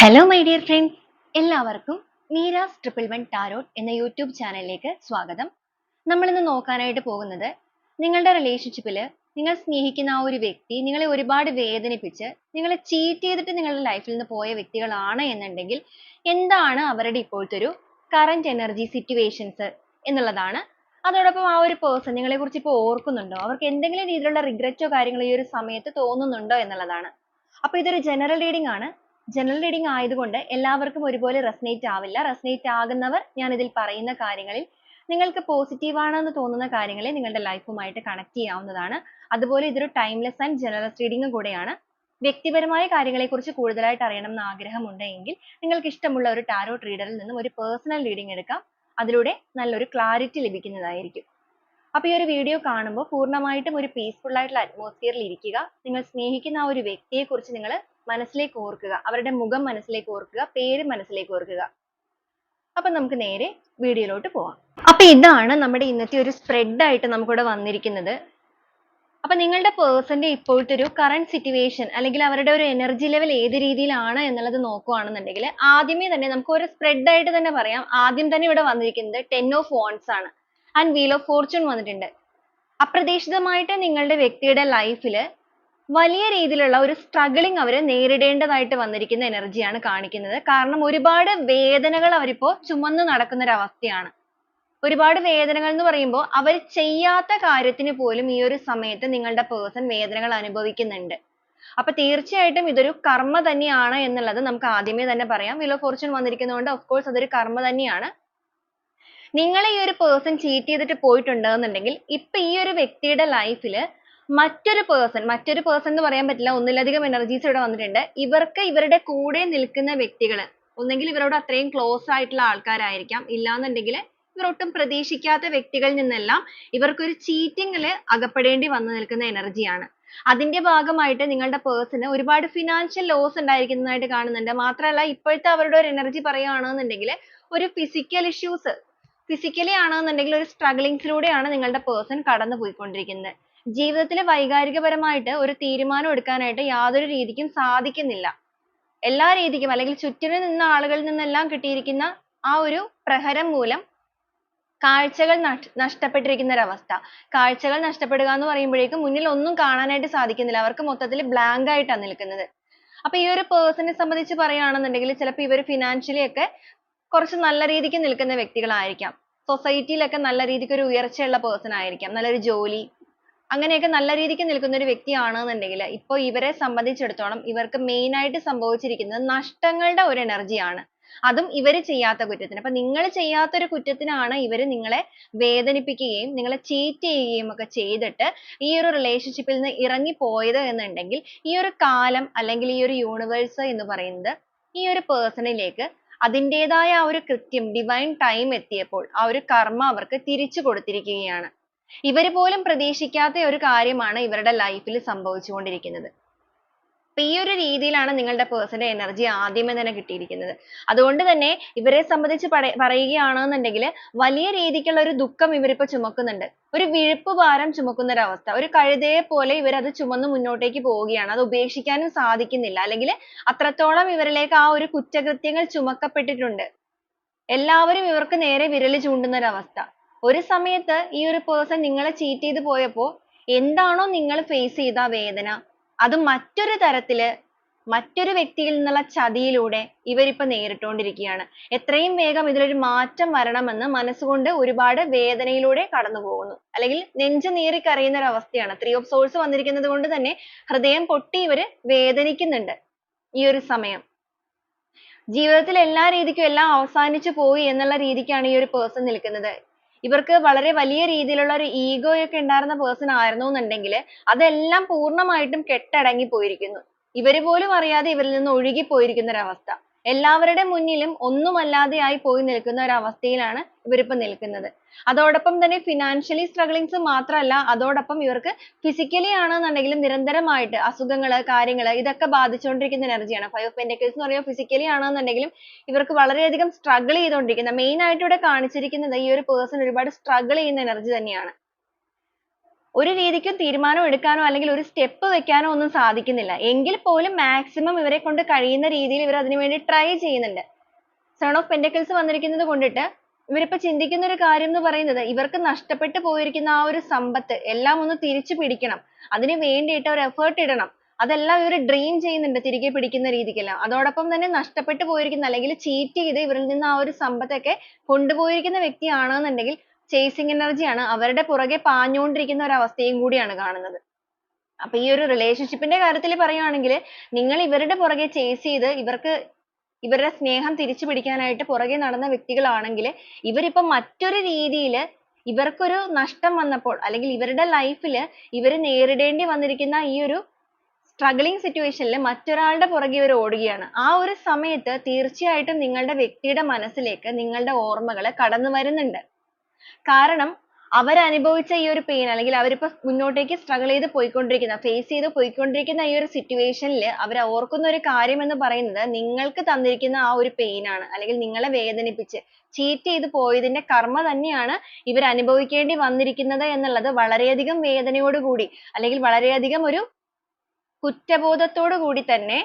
Hello my dear friends എല്ലാവർക്കും Meera's triple one tarot എന്ന YouTube ചാനലിലേക്ക് സ്വാഗതം. നമ്മൾ ഇന്ന് നോക്കാനായിട്ട് പോകുന്നത് നിങ്ങളുടെ റിലേഷൻഷിപ്പിൽ നിങ്ങൾ സ്നേഹിക്കുന്ന ആ ഒരു വ്യക്തി നിങ്ങളെ ഒരുപാട് വേദനിപ്പിച്ച് നിങ്ങളെ ചീറ്റ് ചെയ്തിട്ട് നിങ്ങളുടെ ലൈഫിൽ നിന്ന് പോയ വ്യക്തികളാണ് എന്നുണ്ടെങ്കിൽ എന്താണ് അവരുടെ ഇപ്പോഴത്തെ ഒരു കറന്റ് എനർജി സിറ്റുവേഷൻസ് എന്നുള്ളതാണ്. അതോടൊപ്പം ആ ഒരു പേഴ്സൺ നിങ്ങളെ കുറിച്ച് ഇപ്പോൾ ഓർക്കുന്നുണ്ടോ? അവർക്ക് എന്തെങ്കിലും രീതിയിലുള്ള റിഗ്രറ്റോ കാര്യങ്ങളോ ഈ ഒരു സമയത്ത് തോന്നുന്നുണ്ടോ എന്നുള്ളതാണ്. അപ്പോൾ ഇതൊരു ജനറൽ റീഡിംഗ് ആണ്. ജനറൽ റീഡിംഗ് ആയതുകൊണ്ട് എല്ലാവർക്കും ഒരുപോലെ റെസനേറ്റ് ആവില്ല. റെസനേറ്റ് ആകുന്നവർ ഞാൻ ഇതിൽ പറയുന്ന കാര്യങ്ങളിൽ നിങ്ങൾക്ക് പോസിറ്റീവ് ആണെന്ന് തോന്നുന്ന കാര്യങ്ങളെ നിങ്ങളുടെ ലൈഫുമായിട്ട് കണക്ട് ചെയ്യാവുന്നതാണ്. അതുപോലെ ഇതൊരു ടൈംലെസ് ആൻഡ് ജനറൽ റീഡിംഗ് കൂടെയാണ്. വ്യക്തിപരമായ കാര്യങ്ങളെക്കുറിച്ച് കൂടുതലായിട്ട് അറിയണം എന്ന് ആഗ്രഹമുണ്ടെങ്കിൽ നിങ്ങൾക്ക് ഇഷ്ടമുള്ള ഒരു ടാരോട്ട് റീഡറിൽ നിന്നും ഒരു പേഴ്സണൽ റീഡിംഗ് എടുക്കാം. അതിലൂടെ നല്ലൊരു ക്ലാരിറ്റി ലഭിക്കുന്നതായിരിക്കും. അപ്പോൾ ഈ ഒരു വീഡിയോ കാണുമ്പോൾ പൂർണമായിട്ടും ഒരു പീസ്ഫുൾ ആയിട്ടുള്ള അറ്റ്മോസ്ഫിയറിൽ ഇരിക്കുക. നിങ്ങൾ സ്നേഹിക്കുന്ന ആ ഒരു വ്യക്തിയെക്കുറിച്ച് നിങ്ങൾ മനസ്സിലേക്ക് ഓർക്കുക. അവരുടെ മുഖം മനസ്സിലേക്ക് ഓർക്കുക. പേര് മനസ്സിലേക്ക് ഓർക്കുക. അപ്പൊ നമുക്ക് നേരെ വീഡിയോയിലോട്ട് പോവാം. അപ്പൊ ഇതാണ് നമ്മുടെ ഇന്നത്തെ ഒരു സ്പ്രെഡ് ആയിട്ട് നമുക്കിവിടെ വന്നിരിക്കുന്നത്. അപ്പൊ നിങ്ങളുടെ പേഴ്സന്റെ ഇപ്പോഴത്തെ ഒരു കറന്റ് സിറ്റുവേഷൻ അല്ലെങ്കിൽ അവരുടെ ഒരു എനർജി ലെവൽ ഏത് രീതിയിലാണ് എന്നുള്ളത് നോക്കുകയാണെന്നുണ്ടെങ്കിൽ ആദ്യമേ തന്നെ നമുക്ക് ഒരു സ്പ്രെഡ് ആയിട്ട് തന്നെ പറയാം. ആദ്യം തന്നെ ഇവിടെ വന്നിരിക്കുന്നത് ടെൻ ഓഫ് വോൺസ് ആണ്. ആൻഡ് വീൽ ഓഫ് ഫോർച്യൂൺ വന്നിട്ടുണ്ട്. അപ്രതീക്ഷിതമായിട്ട് നിങ്ങളുടെ വ്യക്തിയുടെ ലൈഫിൽ വലിയ രീതിയിലുള്ള ഒരു സ്ട്രഗിളിങ് അവർ നേരിടേണ്ടതായിട്ട് വന്നിരിക്കുന്ന എനർജിയാണ് കാണിക്കുന്നത്. കാരണം ഒരുപാട് വേദനകൾ അവരിപ്പോ ചുമന്ന് നടക്കുന്ന ഒരു അവസ്ഥയാണ് ഒരുപാട് വേദനകൾ എന്ന് പറയുമ്പോൾ അവർ ചെയ്യാത്ത കാര്യത്തിന് പോലും ഈ ഒരു സമയത്ത് നിങ്ങളുടെ പേഴ്സൺ വേദനകൾ അനുഭവിക്കുന്നുണ്ട്. അപ്പൊ തീർച്ചയായിട്ടും ഇതൊരു കർമ്മ തന്നെയാണ് എന്നുള്ളത് നമുക്ക് ആദ്യമേ തന്നെ പറയാം. Wheel of fortune വന്നിരിക്കുന്നതുകൊണ്ട് of course അതൊരു കർമ്മ തന്നെയാണ്. നിങ്ങളെ ഈ ഒരു പേഴ്സൺ ചീറ്റ് ചെയ്തിട്ട് പോയിട്ടുണ്ടെന്നുണ്ടെങ്കിൽ ഇപ്പൊ ഈ ഒരു വ്യക്തിയുടെ ലൈഫിൽ മറ്റൊരു person മറ്റൊരു person എന്ന് പറയാൻ പറ്റില്ല. ഒന്നിലധികം energies ഇവിടെ വന്നിട്ടുണ്ട്. ഇവർക്ക് ഇവരുടെ കൂടെ നിൽക്കുന്ന വ്യക്തികൾ ഒന്നുകിൽ ഇവരോട് അത്രയും close ആയിട്ടുള്ള ആൾക്കാരായിരിക്കാം. ഇല്ലാന്നുണ്ടെങ്കിൽ ഇവർ ഒട്ടും പ്രതീക്ഷിക്കാത്ത വ്യക്തികളിൽ നിന്നെല്ലാം ഇവർക്ക് ഒരു cheating ൽ അകപ്പെടേണ്ടി വന്നു നിൽക്കുന്ന energy ആണ്. അതിന്റെ ഭാഗമായിട്ട് നിങ്ങളുടെ person ഒരുപാട് financial loss ഉണ്ടായിരിക്കുന്നതായിട്ട് കാണുന്നുണ്ട്. മാത്രമല്ല ഇപ്പോഴത്തെ അവരുടെ ഒരു എനർജി പറയുകയാണെന്നുണ്ടെങ്കിൽ ഒരു physical issues physically ആണെന്നുണ്ടെങ്കിൽ ഒരു സ്ട്രഗ്ലിങ്സിലൂടെയാണ് നിങ്ങളുടെ person കടന്നു പോയിക്കൊണ്ടിരിക്കുന്നത് ജീവിതത്തിൽ വൈകാരികപരമായിട്ട് ഒരു തീരുമാനം എടുക്കാനായിട്ട് യാതൊരു രീതിക്കും സാധിക്കുന്നില്ല. എല്ലാ രീതിക്കും അല്ലെങ്കിൽ ചുറ്റിനും നിന്ന ആളുകളിൽ നിന്നെല്ലാം കിട്ടിയിരിക്കുന്ന ആ ഒരു പ്രഹരം മൂലം കാഴ്ചകൾ നഷ്ടപ്പെട്ടിരിക്കുന്ന ഒരു അവസ്ഥ കാഴ്ചകൾ നഷ്ടപ്പെടുക എന്ന് പറയുമ്പോഴേക്കും മുന്നിൽ ഒന്നും കാണാനായിട്ട് സാധിക്കുന്നില്ല. അവർക്ക് മൊത്തത്തിൽ blank ആയിട്ടാണ് നിൽക്കുന്നത്. അപ്പൊ ഈ ഒരു person സംബന്ധിച്ച് പറയുകയാണെന്നുണ്ടെങ്കിൽ ചിലപ്പോൾ ഇവർ ഫിനാൻഷ്യലി ഒക്കെ കുറച്ച് നല്ല രീതിക്ക് നിൽക്കുന്ന വ്യക്തികളായിരിക്കാം. society ലൊക്കെ നല്ല രീതിക്ക് ഒരു ഉയർച്ചയുള്ള പേഴ്സൺ ആയിരിക്കാം. നല്ലൊരു ജോലി അങ്ങനെയൊക്കെ നല്ല രീതിക്ക് നിൽക്കുന്ന ഒരു വ്യക്തിയാണെന്നുണ്ടെങ്കിൽ ഇപ്പൊ ഇവരെ സംബന്ധിച്ചിടത്തോളം ഇവർക്ക് main ആയിട്ട് സംഭവിച്ചിരിക്കുന്നത് നഷ്ടങ്ങളുടെ ഒരു energy ആണ്. അതും ഇവർ ചെയ്യാത്ത കുറ്റത്തിന്. അപ്പൊ നിങ്ങൾ ചെയ്യാത്ത ഒരു കുറ്റത്തിനാണ് ഇവർ നിങ്ങളെ വേദനിപ്പിക്കുകയും നിങ്ങളെ cheat ചെയ്യുകയും ഒക്കെ ചെയ്തിട്ട് ഈ ഒരു relationship നിന്ന് ഇറങ്ങി പോയത് എന്നുണ്ടെങ്കിൽ ഈ ഒരു കാലം അല്ലെങ്കിൽ ഈ ഒരു universe എന്ന് പറയുന്നത് ഈ ഒരു person ലേക്ക് അതിന്റേതായ ആ ഒരു കൃത്യം divine time എത്തിയപ്പോൾ ആ ഒരു കർമ്മ അവർക്ക് തിരിച്ചു കൊടുത്തിരിക്കുകയാണ്. ഇവർ പോലും പ്രതീക്ഷിക്കാത്ത ഒരു കാര്യമാണ് ഇവരുടെ ലൈഫിൽ സംഭവിച്ചുകൊണ്ടിരിക്കുന്നത്. അപ്പൊ ഈ ഒരു രീതിയിലാണ് നിങ്ങളുടെ പേഴ്സണൽ എനർജി ആദ്യമേ തന്നെ കിട്ടിയിരിക്കുന്നത്. അതുകൊണ്ട് തന്നെ ഇവരെ സംബന്ധിച്ച് പറ പറയുകയാണെന്നുണ്ടെങ്കിൽ വലിയ രീതിക്കുള്ള ഒരു ദുഃഖം ഇവരിപ്പോ ചുമക്കുന്നുണ്ട്. ഒരു വിഴുപ്പ് ഭാരം ചുമക്കുന്ന ഒരു അവസ്ഥ. ഒരു കഴുതയെ പോലെ ഇവർ അത് ചുമന്ന് മുന്നോട്ടേക്ക് പോവുകയാണ്. അത് ഉപേക്ഷിക്കാനും സാധിക്കുന്നില്ല. അല്ലെങ്കിൽ അത്രത്തോളം ഇവരിലേക്ക് ആ ഒരു കുറ്റകൃത്യങ്ങൾ ചുമക്കപ്പെട്ടിട്ടുണ്ട്. എല്ലാവരും ഇവർക്ക് നേരെ വിരൽ ചൂണ്ടുന്ന ഒരു അവസ്ഥ. ഒരു സമയത്ത് ഈ ഒരു person നിങ്ങളെ cheat ചെയ്ത് പോയപ്പോ എന്താണോ നിങ്ങൾ face ചെയ്ത ആ വേദന? അത് മറ്റൊരു തരത്തിൽ മറ്റൊരു വ്യക്തിയിൽ നിന്നുള്ള ചതിയിലൂടെ ഇവരിപ്പോ നേരിട്ടുകൊണ്ടിരിക്കുകയാണ് എത്രയും വേഗം ഇതിലൊരു മാറ്റം വരണമെന്ന് മനസ്സുകൊണ്ട് ഒരുപാട് വേദനയിലൂടെ കടന്നു പോകുന്നു. അല്ലെങ്കിൽ നെഞ്ചു നീറി കരയുന്ന ഒരു അവസ്ഥയാണ്. Three of swords വന്നിരിക്കുന്നത് കൊണ്ട് തന്നെ ഹൃദയം പൊട്ടി ഇവർ വേദനിക്കുന്നുണ്ട് ഈ ഒരു സമയം. ജീവിതത്തിൽ എല്ലാ രീതിക്കും എല്ലാം അവസാനിച്ചു പോയി എന്നുള്ള രീതിക്കാണ് ഈ ഒരു person നിൽക്കുന്നത്. ഇവർക്ക് വളരെ വലിയ രീതിയിലുള്ള ഒരു ego ഒക്കെ ഉണ്ടായിരുന്ന person ആയിരുന്നു എന്നുണ്ടെങ്കിൽ അതെല്ലാം പൂർണമായിട്ടും കെട്ടടങ്ങി പോയിരിക്കുന്നു. ഇവർ പോലും അറിയാതെ ഇവരിൽ നിന്ന് ഒഴുകി പോയിരിക്കുന്ന ഒരു അവസ്ഥ. എല്ലാവരുടെ മുന്നിലും ഒന്നുമല്ലാതെയായി പോയി നിൽക്കുന്ന ഒരു അവസ്ഥയിലാണ് ഇവരിപ്പോ നിൽക്കുന്നത്. അതോടൊപ്പം തന്നെ financially strugglings മാത്രമല്ല അതോടൊപ്പം ഇവർക്ക് physically ആണെന്നുണ്ടെങ്കിലും നിരന്തരമായിട്ട് അസുഖങ്ങൾ കാര്യങ്ങൾ ഇതൊക്കെ ബാധിച്ചുകൊണ്ടിരിക്കുന്ന energy ആണ്. Five of pentacles എന്ന് പറയുമ്പോൾ physically ആണെന്നുണ്ടെങ്കിലും ഇവർക്ക് വളരെയധികം struggle ചെയ്തുകൊണ്ടിരിക്കുന്ന main ആയിട്ട് ഇവിടെ കാണിച്ചിരിക്കുന്നത് ഈ ഒരു person ഒരുപാട് struggle ചെയ്യുന്ന energy തന്നെയാണ്. ഒരു രീതിക്കും തീരുമാനം എടുക്കാനോ അല്ലെങ്കിൽ ഒരു സ്റ്റെപ്പ് വെക്കാനോ ഒന്നും സാധിക്കുന്നില്ല. എങ്കിൽ പോലും മാക്സിമം ഇവരെക്കൊണ്ട് കഴിയുന്ന രീതിയിൽ ഇവർ അതിനുവേണ്ടി ട്രൈ ചെയ്യുന്നുണ്ട്. Seven of pentacles വന്നിരിക്കുന്നത് കൊണ്ടിട്ട് ഇവരിപ്പോ ചിന്തിക്കുന്ന ഒരു കാര്യം എന്ന് പറയുന്നത് ഇവർക്ക് നഷ്ടപ്പെട്ടു പോയിരിക്കുന്ന ആ ഒരു സമ്പത്ത് എല്ലാം ഒന്ന് തിരിച്ചു പിടിക്കണം. അതിനു വേണ്ടിയിട്ട് ഒരു എഫേർട്ട് ഇടണം. അതെല്ലാം ഇവർ ഡ്രീം ചെയ്യുന്നുണ്ട് തിരികെ പിടിക്കുന്ന രീതിക്കെല്ലാം. അതോടൊപ്പം തന്നെ നഷ്ടപ്പെട്ടു പോയിരിക്കുന്ന അല്ലെങ്കിൽ ചീറ്റ് ചെയ്ത് ഇവരിൽ നിന്ന് ആ ഒരു സമ്പത്തൊക്കെ കൊണ്ടുപോയിരിക്കുന്ന വ്യക്തിയാണെന്നുണ്ടെങ്കിൽ ചേസിങ് എനർജി ആണ്. അവരുടെ പുറകെ പാഞ്ഞുകൊണ്ടിരിക്കുന്ന ഒരു അവസ്ഥയും കൂടിയാണ് കാണുന്നത്. അപ്പൊ ഈ ഒരു റിലേഷൻഷിപ്പിന്റെ കാര്യത്തിൽ പറയുകയാണെങ്കിൽ നിങ്ങൾ ഇവരുടെ പുറകെ ചേസ് ചെയ്ത് ഇവർക്ക് ഇവരുടെ സ്നേഹം തിരിച്ചു പിടിക്കാനായിട്ട് പുറകെ നടന്ന വ്യക്തികളാണെങ്കിൽ ഇവരിപ്പോ മറ്റൊരു രീതിയിൽ ഇവർക്കൊരു നഷ്ടം വന്നപ്പോൾ അല്ലെങ്കിൽ ഇവരുടെ ലൈഫിൽ ഇവർ നേരിടേണ്ടി വന്നിരിക്കുന്ന ഈ ഒരു സ്ട്രഗ്ലിംഗ് സിറ്റുവേഷനിൽ മറ്റൊരാളുടെ പുറകെ ഇവർ ഓടുകയാണ്. ആ ഒരു സമയത്ത് തീർച്ചയായിട്ടും നിങ്ങളുടെ വ്യക്തിയുടെ മനസ്സിലേക്ക് നിങ്ങളുടെ ഓർമ്മകൾ കടന്നു വരുന്നുണ്ട്. കാരണം അവരനുഭവിച്ച ഈ ഒരു pain അല്ലെങ്കിൽ അവരിപ്പോ മുന്നോട്ടേക്ക് struggle ചെയ്ത് പോയിക്കൊണ്ടിരിക്കുന്ന face ചെയ്ത് പോയിക്കൊണ്ടിരിക്കുന്ന ഈ ഒരു situation ൽ അവർ ഓർക്കുന്ന ഒരു കാര്യം എന്ന് പറയുന്നത് നിങ്ങൾക്ക് തന്നിരിക്കുന്ന ആ ഒരു pain ആണ്. അല്ലെങ്കിൽ നിങ്ങളെ വേദനിപ്പിച്ച് cheat ചെയ്തു പോയതിന്റെ കർമ്മ തന്നെയാണ് ഇവർ അനുഭവിക്കേണ്ടി വന്നിരിക്കുന്നത് എന്നുള്ളത് വളരെയധികം വേദനയോട് കൂടി അല്ലെങ്കിൽ വളരെയധികം ഒരു കുറ്റബോധത്തോട് കൂടി തന്നെ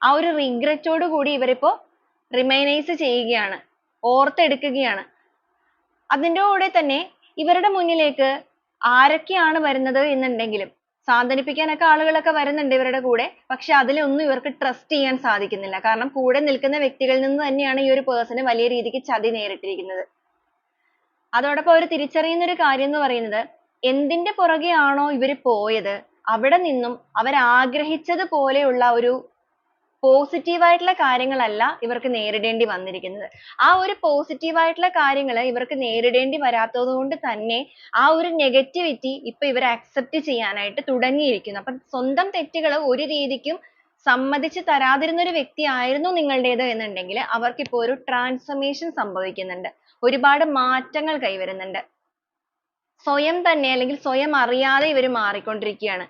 ആ ഒരു റിഗ്രറ്റോട് കൂടി ഇവരിപ്പോ റിമൈനൈസ് ചെയ്യുകയാണ് ഓർത്തെടുക്കുകയാണ്. അതിന്റെ കൂടെ തന്നെ ഇവരുടെ മുന്നിലേക്ക് ആരൊക്കെയാണ് വരുന്നത് എന്നുണ്ടെങ്കിലും സാന്ത്വനിപ്പിക്കാനൊക്കെ ആളുകളൊക്കെ വരുന്നുണ്ട് ഇവരുടെ കൂടെ. പക്ഷെ അതിലൊന്നും ഇവർക്ക് ട്രസ്റ്റ് ചെയ്യാൻ സാധിക്കുന്നില്ല. കാരണം കൂടെ നിൽക്കുന്ന വ്യക്തികളിൽ നിന്ന് തന്നെയാണ് ഈ ഒരു പേഴ്സൺ വലിയ രീതിക്ക് ചതി നേരിട്ടിരിക്കുന്നത്. അതോടൊപ്പം അവർ തിരിച്ചറിയുന്ന ഒരു കാര്യം എന്ന് പറയുന്നത് എന്തിന്റെ പുറകെയാണോ ഇവർ പോയത്? അവിടെ നിന്നും അവർ ആഗ്രഹിച്ചത് പോലെയുള്ള ഒരു പോസിറ്റീവ് ആയിട്ടുള്ള കാര്യങ്ങളല്ല ഇവർക്ക് നേരിടേണ്ടി വന്നിരിക്കുന്നത്. ആ ഒരു പോസിറ്റീവ് ആയിട്ടുള്ള കാര്യങ്ങൾ ഇവർക്ക് നേരിടേണ്ടി വരാത്തത് കൊണ്ട് തന്നെ ആ ഒരു നെഗറ്റിവിറ്റി ഇപ്പൊ ഇവർ അക്സെപ്റ്റ് ചെയ്യാനായിട്ട് തുടങ്ങിയിരിക്കുന്നു. അപ്പം സ്വന്തം തെറ്റുകൾ ഒരു രീതിക്കും സമ്മതിച്ച് തരാതിരുന്ന ഒരു വ്യക്തി ആയിരുന്നു നിങ്ങളുടേത് എന്നുണ്ടെങ്കിൽ അവർക്ക് ഇപ്പോൾ ഒരു ട്രാൻസ്ഫർമേഷൻ സംഭവിക്കുന്നുണ്ട്. ഒരുപാട് മാറ്റങ്ങൾ കൈവരുന്നുണ്ട്. സ്വയം തന്നെ അല്ലെങ്കിൽ സ്വയം അറിയാതെ ഇവർ മാറിക്കൊണ്ടിരിക്കുകയാണ്.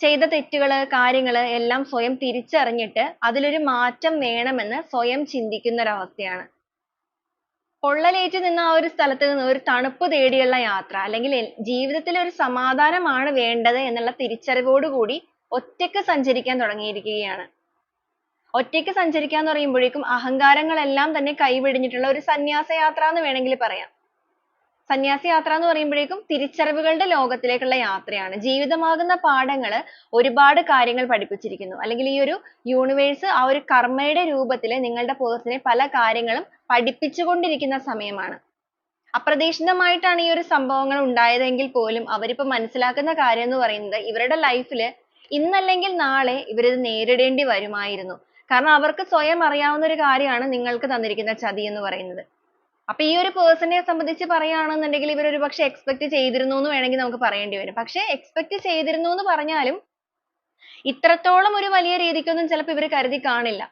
ചെയ്ത തെറ്റുകൾ കാര്യങ്ങൾ എല്ലാം സ്വയം തിരിച്ചറിഞ്ഞിട്ട് അതിലൊരു മാറ്റം വേണമെന്ന് സ്വയം ചിന്തിക്കുന്ന ഒരു അവസ്ഥയാണ് പൊള്ളലേറ്റ് നിന്ന ആ ഒരു സ്ഥലത്ത് നിന്ന് ഒരു തണുപ്പ് തേടിയുള്ള യാത്ര അല്ലെങ്കിൽ ജീവിതത്തിൽ ഒരു സമാധാനമാണ് വേണ്ടത് എന്നുള്ള തിരിച്ചറിവോട് കൂടി ഒറ്റയ്ക്ക് സഞ്ചരിക്കാൻ തുടങ്ങിയിരിക്കുകയാണ്. ഒറ്റയ്ക്ക് സഞ്ചരിക്കുക എന്ന് പറയുമ്പോഴേക്കും അഹങ്കാരങ്ങളെല്ലാം തന്നെ കൈവെടിഞ്ഞിട്ടുള്ള ഒരു സന്യാസ യാത്ര എന്ന് വേണമെങ്കിൽ പറയാം. സന്യാസി യാത്ര എന്ന് പറയുമ്പോഴേക്കും തിരിച്ചറിവുകളുടെ ലോകത്തിലേക്കുള്ള യാത്രയാണ്. ജീവിതമാകുന്ന പാഠങ്ങൾ ഒരുപാട് കാര്യങ്ങൾ പഠിപ്പിച്ചിരിക്കുന്നു. അല്ലെങ്കിൽ ഈ ഒരു യൂണിവേഴ്സ് ആ ഒരു കർമ്മയുടെ രൂപത്തിൽ നിങ്ങളുടെ പേഴ്സണെ പല കാര്യങ്ങളും പഠിപ്പിച്ചുകൊണ്ടിരിക്കുന്ന സമയമാണ്. അപ്രതീക്ഷിതമായിട്ടാണ് ഈ ഒരു സംഭവങ്ങൾ ഉണ്ടായതെങ്കിൽ പോലും അവരിപ്പോൾ മനസ്സിലാക്കുന്ന കാര്യം എന്ന് പറയുന്നത് ഇവരുടെ ലൈഫിൽ ഇന്നല്ലെങ്കിൽ നാളെ ഇവരിത് നേരിടേണ്ടി വരുമായിരുന്നു. കാരണം അവർക്ക് സ്വയം അറിയാവുന്ന ഒരു കാര്യമാണ് നിങ്ങൾക്ക് തന്നിരിക്കുന്ന ചതി എന്ന് പറയുന്നത്. അപ്പൊ ഈ ഒരു പേഴ്സണെ സംബന്ധിച്ച് പറയുകയാണെന്നുണ്ടെങ്കിൽ ഇവർ ഒരു expect ചെയ്തിരുന്നു എന്ന് വേണമെങ്കിൽ നമുക്ക് പറയേണ്ടി വരും. പക്ഷെ expect ചെയ്തിരുന്നു എന്ന് പറഞ്ഞാലും ഇത്രത്തോളം ഒരു വലിയ രീതിക്കൊന്നും ചിലപ്പോൾ ഇവർ കരുതി കാണില്ല.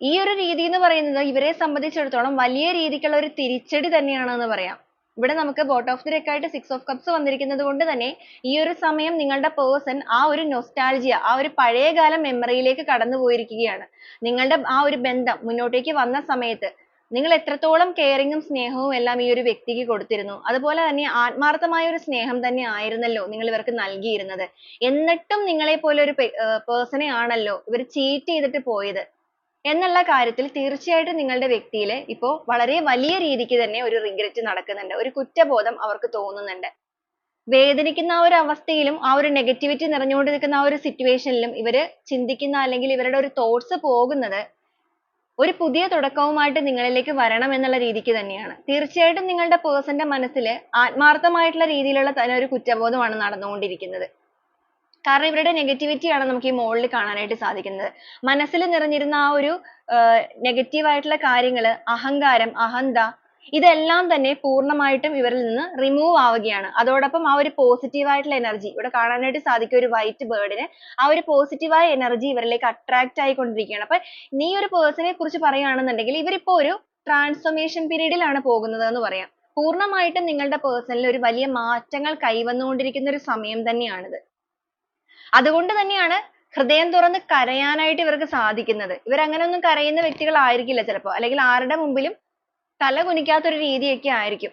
ഈ ഒരു രീതി എന്ന് പറയുന്നത് ഇവരെ സംബന്ധിച്ചിടത്തോളം വലിയ രീതിക്കുള്ള ഒരു തിരിച്ചടി തന്നെയാണെന്ന് പറയാം. ഇവിടെ നമുക്ക് ബോട്ട് ഓഫ് ദി ഡെക്ക് ആയിട്ട് സിക്സ് ഓഫ് കപ്സ് വന്നിരിക്കുന്നത് കൊണ്ട് തന്നെ ഈ ഒരു സമയം നിങ്ങളുടെ പേഴ്സൺ ആ ഒരു നൊസ്റ്റാൾജിയ ആ ഒരു പഴയകാല മെമ്മറിയിലേക്ക് കടന്നു പോയിരിക്കുകയാണ് നിങ്ങളുടെ ആ ഒരു ബന്ധം മുന്നോട്ടേക്ക് വന്ന സമയത്ത് നിങ്ങൾ എത്രത്തോളം കെയറിങ്ങും സ്നേഹവും എല്ലാം ഈ ഒരു വ്യക്തിക്ക് കൊടുത്തിരുന്നു. അതുപോലെ തന്നെ ആത്മാർത്ഥമായ ഒരു സ്നേഹം തന്നെ ആയിരുന്നല്ലോ നിങ്ങൾ ഇവർക്ക് നൽകിയിരുന്നത്. എന്നിട്ടും നിങ്ങളെ പോലെ ഒരു പേഴ്സണെ ആണല്ലോ ഇവർ ചീറ്റ് ചെയ്തിട്ട് പോയത്. എന്നുള്ള കാര്യത്തിൽ തീർച്ചയായിട്ടും നിങ്ങളുടെ വ്യക്തിയിൽ ഇപ്പോൾ വളരെ വലിയ രീതിക്ക് തന്നെ ഒരു റിഗ്രറ്റ് നടക്കുന്നുണ്ട്. ഒരു കുറ്റബോധം അവർക്ക് തോന്നുന്നുണ്ട്. വേദനിക്കുന്ന ആ ഒരു അവസ്ഥയിലും ആ ഒരു നെഗറ്റിവിറ്റി നിറഞ്ഞുകൊണ്ട് നിൽക്കുന്ന ആ ഒരു സിറ്റുവേഷനിലും ഇവർ ചിന്തിക്കുന്ന അല്ലെങ്കിൽ ഇവരുടെ ഒരു തോട്ട്സ് പോകുന്നത് ഒരു പുതിയ തുടക്കവുമായിട്ട് നിങ്ങളിലേക്ക് വരണം എന്നുള്ള രീതിക്ക് തന്നെയാണ്. തീർച്ചയായിട്ടും നിങ്ങളുടെ പേഴ്സന്റെ മനസ്സിൽ ആത്മാർത്ഥമായിട്ടുള്ള രീതിയിലുള്ള തന്നെ ഒരു കുറ്റബോധമാണ് നടന്നുകൊണ്ടിരിക്കുന്നത്. കാരണം ഇവരുടെ നെഗറ്റിവിറ്റി ആണ് നമുക്ക് ഈ മോളിൽ കാണാനായിട്ട് സാധിക്കുന്നത്. മനസ്സിൽ നിറഞ്ഞിരുന്ന ആ ഒരു നെഗറ്റീവ് ആയിട്ടുള്ള കാര്യങ്ങൾ അഹങ്കാരം അഹന്ത ഇതെല്ലാം തന്നെ പൂർണമായിട്ടും ഇവരിൽ നിന്ന് റിമൂവ് ആവുകയാണ്. അതോടൊപ്പം ആ ഒരു പോസിറ്റീവ് ആയിട്ടുള്ള എനർജി ഇവിടെ കാണാനായിട്ട് സാധിക്കും ഒരു വൈറ്റ് ബേർഡിന് ആ ഒരു പോസിറ്റീവായ എനർജി ഇവരിലേക്ക് അട്രാക്ട് ആയിക്കൊണ്ടിരിക്കുകയാണ്. അപ്പോൾ നീ ഒരു പേഴ്സണെ കുറിച്ച് പറയുകയാണെന്നുണ്ടെങ്കിൽ ഇവരിപ്പോ ഒരു ട്രാൻസ്ഫോർമേഷൻ പീരീഡിലാണ് പോകുന്നത് എന്ന് പറയാം. പൂർണമായിട്ടും നിങ്ങളുടെ പേഴ്സണിൽ ഒരു വലിയ മാറ്റങ്ങൾ കൈവന്നുകൊണ്ടിരിക്കുന്ന ഒരു സമയം തന്നെയാണിത്. അതുകൊണ്ട് തന്നെയാണ് ഹൃദയം തുറന്ന് കരയാനായിട്ട് ഇവർക്ക് സാധിക്കുന്നത്. ഇവർ അങ്ങനെ ഒന്നും കരയുന്ന വ്യക്തികൾ ആയിരിക്കില്ല ചിലപ്പോൾ അല്ലെങ്കിൽ ആരുടെ മുമ്പിലും തല കുനിക്കാത്ത ഒരു രീതിയൊക്കെ ആയിരിക്കും.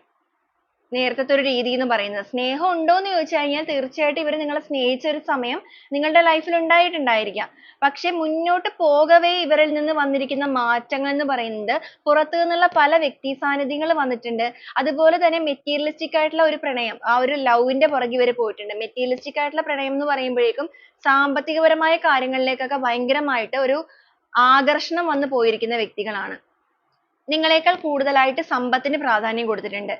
നേരത്തെ ഒരു രീതി എന്ന് പറയുന്നത്. സ്നേഹം ഉണ്ടോ എന്ന് ചോദിച്ചു കഴിഞ്ഞാൽ തീർച്ചയായിട്ടും ഇവർ നിങ്ങളെ സ്നേഹിച്ച ഒരു സമയം നിങ്ങളുടെ ലൈഫിൽ ഉണ്ടായിട്ടുണ്ടായിരിക്കാം. പക്ഷെ മുന്നോട്ട് പോകവേ ഇവരിൽ നിന്ന് വന്നിരിക്കുന്ന മാറ്റങ്ങൾ എന്ന് പറയുന്നത് പുറത്തു നിന്നുള്ള പല വ്യക്തി സാന്നിധ്യങ്ങൾ വന്നിട്ടുണ്ട്. അതുപോലെ തന്നെ മെറ്റീരിയലിസ്റ്റിക് ആയിട്ടുള്ള ഒരു പ്രണയം. ആ ഒരു ലവിന്റെ പുറകെ ഇവർ പോയിട്ടുണ്ട്. മെറ്റീരിയലിസ്റ്റിക് ആയിട്ടുള്ള പ്രണയം എന്ന് പറയുമ്പോഴേക്കും സാമ്പത്തികപരമായ കാര്യങ്ങളിലേക്കൊക്കെ ഭയങ്കരമായിട്ട് ഒരു ആകർഷണം വന്നു പോയിരിക്കുന്ന വ്യക്തികളാണ്. നിങ്ങളെക്കാൾ കൂടുതലായിട്ട് സമ്പത്തിന് പ്രാധാന്യം കൊടുത്തിട്ടുണ്ട്.